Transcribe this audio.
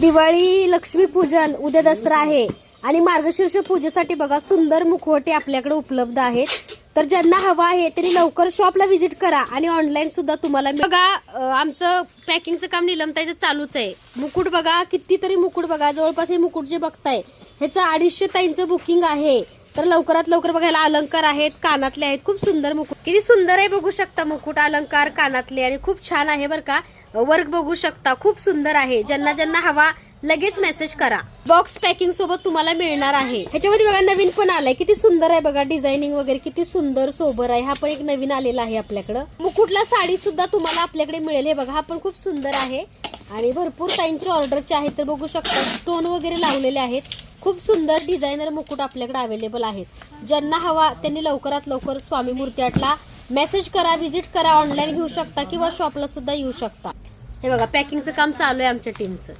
दिवाळी लक्ष्मी पूजन उद्या दसरा आहे. आणि मार्गशीर्ष पूजेसाठी बघा सुंदर मुखवटे आपल्याकडे उपलब्ध आहेत. तर ज्यांना हवा आहे त्यांनी लवकर शॉपला व्हिजिट करा आणि ऑनलाईन सुद्धा तुम्हाला बघा आमचं पॅकिंगचं काम निलमतायचं चालूच आहे. मुकुट बघा कितीतरी मुकुट बघा जवळपास हे मुकुट जे बघताय ह्याचं अडीचशे ताईंचं बुकिंग आहे. तर लवकरात लवकर बघायला अलंकार आहेत कानातले आहेत खूप सुंदर मुकुट. किती सुंदर आहे बघू शकता मुकुट अलंकार कानातले आणि खूप छान आहे बरं का. वर्क बघू शकता. खूप सुंदर आहे. ज्यांना ज्यांना हवा लगेच मेसेज करा. बॉक्स पॅकिंग सोबत तुम्हाला मिळणार आहे. ह्याच्यामध्ये बघा नवीन पण आलाय? किती सुंदर आहे बघा डिझायनिंग वगैरे किती सुंदर सोबर आहे. हा पण एक नवीन आलेला आहे आपल्याकडं. मुकुटला साडी सुद्धा तुम्हाला आपल्याकडे मिळेल. हे बघा हा पण खूप सुंदर आहे. आणि भरपूर ताईंची ऑर्डरचे आहेत तर बघू शकता. स्टोन वगैरे लावलेले आहेत. खूप सुंदर डिझायनर मुकुट आपल्याकडे अवेलेबल आहेत. ज्यांना हवा त्यांनी लवकरात लवकर स्वामी मूर्ती मेसेज करा विजिट करा ऑनलाईन घेऊ शकता किंवा शॉपला सुद्धा येऊ शकता. हे बघा पॅकिंगचं काम चालू आहे आमच्या टीमचं